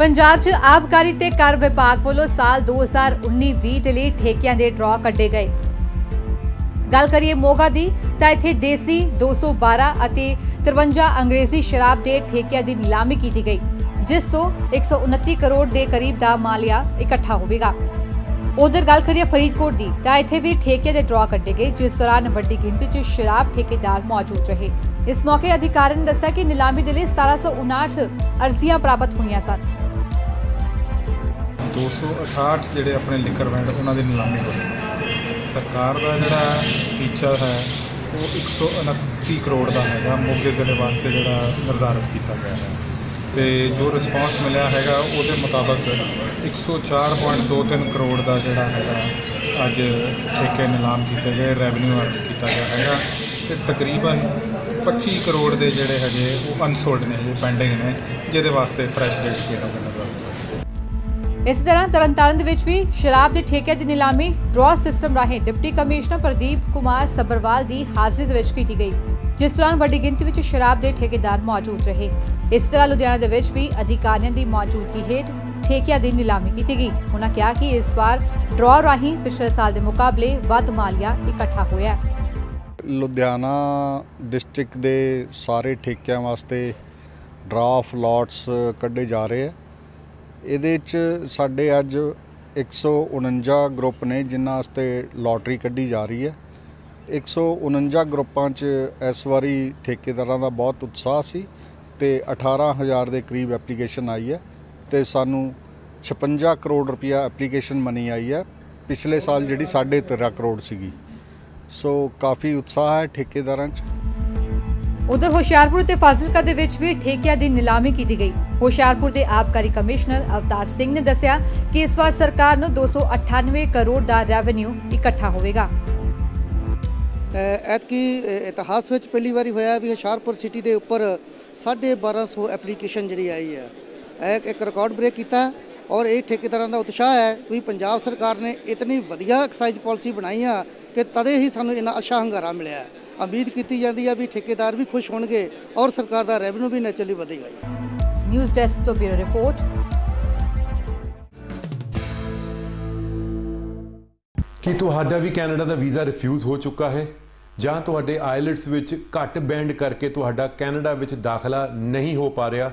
ਪੰਜਾਬ 'ਚ ਆਬਕਾਰੀ ਤੇ ਕਰ ਵਿਭਾਗ ਵੱਲੋਂ ਸਾਲ 2019-20 ਦੇ ਲਈ ਠੇਕਿਆਂ ਦੇ ਡਰਾ ਕੱਢੇ ਗਏ। ਗੱਲ ਕਰੀਏ ਮੋਗਾ ਦੀ, ਤਾਂ ਇੱਥੇ ਦੇਸੀ 212 ਅਤੇ 53 ਅੰਗਰੇਜ਼ੀ ਸ਼ਰਾਬ ਦੇ ਠੇਕਿਆਂ ਦੀ ਨਿਲਾਮੀ ਕੀਤੀ ਗਈ, ਜਿਸ ਤੋਂ 129 ਕਰੋੜ ਦੇ ਕਰੀਬ ਦਾ ਮਾਲੀਆ ਇਕੱਠਾ ਹੋਵੇਗਾ। ਉਧਰ ਗੱਲ ਕਰੀਏ ਫਰੀਦਕੋਟ ਦੀ, ਤਾਂ ਇੱਥੇ ਵੀ ਠੇਕੇ ਦੇ ਡਰਾ ਕੱਢੇ ਗਏ, ਜਿਸ ਦੌਰਾਨ ਵੱਡੀ ਗਿਣਤੀ 'ਚ ਸ਼ਰਾਬ ਠੇਕੇਦਾਰ ਮੌਜੂਦ ਰਹੇ। ਇਸ ਮੌਕੇ ਅਧਿਕਾਰੀ ਨੇ ਦੱਸਿਆ ਕਿ ਨਿਲਾਮੀ ਦੇ ਲਈ 1759 ਅਰਜ਼ੀਆਂ ਪ੍ਰਾਪਤ ਹੋਈਆਂ ਸਨ। 268 ਜਿਹੜੇ ਆਪਣੇ ਲਿਕਰ ਵੈਂਡ ਉਹਨਾਂ ਦੀ ਨਿਲਾਮੀ ਹੋਈ ਸਰਕਾਰ ਦਾ ਜਿਹੜਾ ਟੀਚਾ ਹੈ, ਉਹ 129 ਕਰੋੜ ਦਾ ਹੈਗਾ, ਮੋਗੇ ਜ਼ਿਲ੍ਹੇ ਵਾਸਤੇ ਜਿਹੜਾ ਨਿਰਧਾਰਿਤ ਕੀਤਾ ਗਿਆ ਹੈ। ਤੇ ਜੋ ਰਿਸਪਾਂਸ ਮਿਲਿਆ ਹੈਗਾ, ਉਹਦੇ ਮੁਤਾਬਕ 104.23 ਕਰੋੜ ਦਾ ਜਿਹੜਾ ਹੈਗਾ, ਅੱਜ ਠੇਕੇ ਨਿਲਾਮ ਕੀਤੇ ਗਏ ਰੈਵਨਿਊ ਅਰਜ ਕੀਤਾ ਗਿਆ ਹੈਗਾ। ਤੇ ਤਕਰੀਬਨ 25 ਕਰੋੜ ਦੇ ਜਿਹੜੇ ਹੈਗੇ, ਉਹ ਅਨਸੋਲਡ ਨੇ ਜੇ ਪੈਂਡਿੰਗ ਨੇ, ਜਿਹਦੇ ਵਾਸਤੇ ਫਰੈਸ਼ ਡੇਟ ਕਿਹੜਾ ਕਰਨਾ ਇਸੇ ਤਰ੍ਹਾਂ ਤਰਨਤਾਰਨ ਦੇ ਵਿੱਚ ਵੀ ਸ਼ਰਾਬ ਦੇ ਠੇਕੇ ਦੀ ਨਿਲਾਮੀ ਡਰਾਅ ਸਿਸਟਮ ਰਾਹੀਂ ਡਿਪਟੀ ਕਮਿਸ਼ਨਰ ਪ੍ਰਦੀਪ ਕੁਮਾਰ ਸੱਬਰਵਾਲ ਦੀ ਹਾਜ਼ਰੀ ਦੇ ਵਿੱਚ ਕੀਤੀ ਗਈ, ਜਿਸ ਦੌਰਾਨ ਵੱਡੀ ਗਿਣਤੀ ਵਿੱਚ ਸ਼ਰਾਬ ਦੇ ਠੇਕੇਦਾਰ ਮੌਜੂਦ ਰਹੇ। ਇਸ ਤਰ੍ਹਾਂ ਲੁਧਿਆਣਾ ਦੇ ਵਿੱਚ ਵੀ ਅਧਿਕਾਰੀਆਂ ਦੀ ਮੌਜੂਦਗੀ ਹੇਠ ਠੇਕਿਆਂ ਦੀ ਨਿਲਾਮੀ ਕੀਤੀ ਗਈ। ਉਹਨਾਂ ਕਿਹਾ ਕਿ ਇਸ ਵਾਰ ਡਰਾ ਰਾਹੀਂ ਪਿਛਲੇ ਸਾਲ ਦੇ ਮੁਕਾਬਲੇ ਵੱਧ ਮਾਲੀਆ ਇਕੱਠਾ ਹੋਇਆ। ਲੁਧਿਆਣਾ ਡਿਸਟ੍ਰਿਕਟ ਦੇ ਸਾਰੇ ਠੇਕਿਆਂ ਵਾਸਤੇ ਡਰਾਫਟ ਲੋਟਸ ਕੱਢੇ ਜਾ ਰਹੇ ਆ। ਇਹਦੇ ਚ ਸਾਡੇ ਅੱਜ 149 ਗਰੁੱਪ ਨੇ ਜਿਨ੍ਹਾਂ ਵਾਸਤੇ ਲੋਟਰੀ ਕੱਢੀ ਜਾ ਰਹੀ ਹੈ। 149 ਗਰੁੱਪਾਂ ਚ ਇਸ ਵਾਰੀ ਠੇਕੇਦਾਰਾਂ ਦਾ ਬਹੁਤ ਉਤਸ਼ਾਹ ਸੀ ਤੇ 18000 ਦੇ ਕਰੀਬ ਐਪਲੀਕੇਸ਼ਨ ਆਈ ਹੈ ਤੇ ਸਾਨੂੰ 56 ਕਰੋੜ ਰੁਪਇਆ ਐਪਲੀਕੇਸ਼ਨ ਮਨੀ ਆਈ ਹੈ। ਪਿਛਲੇ ਸਾਲ ਜਿਹੜੀ 13.5 ਕਰੋੜ ਸੀਗੀ। ਸੋ ਕਾਫੀ ਉਤਸ਼ਾਹ ਹੈ ਠੇਕੇਦਾਰਾਂ 'ਚ। ਉਧਰ ਹੁਸ਼ਿਆਰਪੁਰ ਤੇ ਫਾਜ਼ਿਲਕਾ ਦੇ ਵਿੱਚ ਵੀ ਠੇਕਿਆਂ ਦੀ ਨਿਲਾਮੀ ਕੀਤੀ ਗਈ। ਹੁਸ਼ਿਆਰਪੁਰ ਦੇ ਆਬਕਾਰੀ ਕਮਿਸ਼ਨਰ ਅਵਤਾਰ ਸਿੰਘ ਨੇ ਦੱਸਿਆ ਕਿ ਇਸ ਵਾਰ ਸਰਕਾਰ ਨੂੰ 298 ਕਰੋੜ ਦਾ ਰੈਵਨਿਊ ਇਕੱਠਾ ਹੋਵੇਗਾ। ਐਤਕੀ ਇਤਿਹਾਸ ਵਿੱਚ ਪਹਿਲੀ ਵਾਰੀ ਹੋਇਆ ਵੀ ਹੁਸ਼ਿਆਰਪੁਰ ਸਿਟੀ ਦੇ ਉੱਪਰ 1250 ਐਪਲੀਕੇਸ਼ਨ ਜਿਹੜੀ ਆਈ ਹੈ। ਇਹ ਇੱਕ ਰਿਕਾਰਡ ਬ੍ਰੇਕ ਕੀਤਾ। ਔਰ ਇਹ ਠੇਕੇਦਾਰਾਂ ਦਾ ਉਤਸ਼ਾਹ ਹੈ ਕਿ ਪੰਜਾਬ ਸਰਕਾਰ ਨੇ ਇਤਨੀ ਵਧੀਆ ਐਕਸਾਈਜ਼ ਪਾਲਿਸੀ ਬਣਾਈ ਆ ਕਿ ਤਦੇ ਹੀ ਸਾਨੂੰ ਇੰਨਾ ਅੱਛਾ ਹੰਗਾਰਾ ਮਿਲਿਆ ਹੈ। ਉਮੀਦ ਕੀਤੀ ਜਾਂਦੀ ਹੈ ਵੀ ਠੇਕੇਦਾਰ ਵੀ ਖੁਸ਼ ਹੋਣਗੇ ਔਰ ਸਰਕਾਰ ਦਾ ਰੈਵਨਿਊ ਵੀ ਨੈਚੁਰਲੀ ਵਧੇਗਾ ਨਿਊਜ਼ ਡੈਸਕ ਤੋਂ ਬਿਊਰੋ ਰਿਪੋਰਟ। ਕੀ ਤੁਹਾਡਾ ਵੀ ਕੈਨੇਡਾ ਦਾ ਵੀਜ਼ਾ ਰਿਫਿਊਜ਼ ਹੋ ਚੁੱਕਾ ਹੈ? ਜਾਂ ਤੁਹਾਡੇ ਆਇਲਟਸ ਵਿੱਚ ਘੱਟ ਬੈਂਡ ਕਰਕੇ ਤੁਹਾਡਾ ਕੈਨੇਡਾ ਵਿੱਚ ਦਾਖਲਾ ਨਹੀਂ ਹੋ ਪਾ ਰਿਹਾ?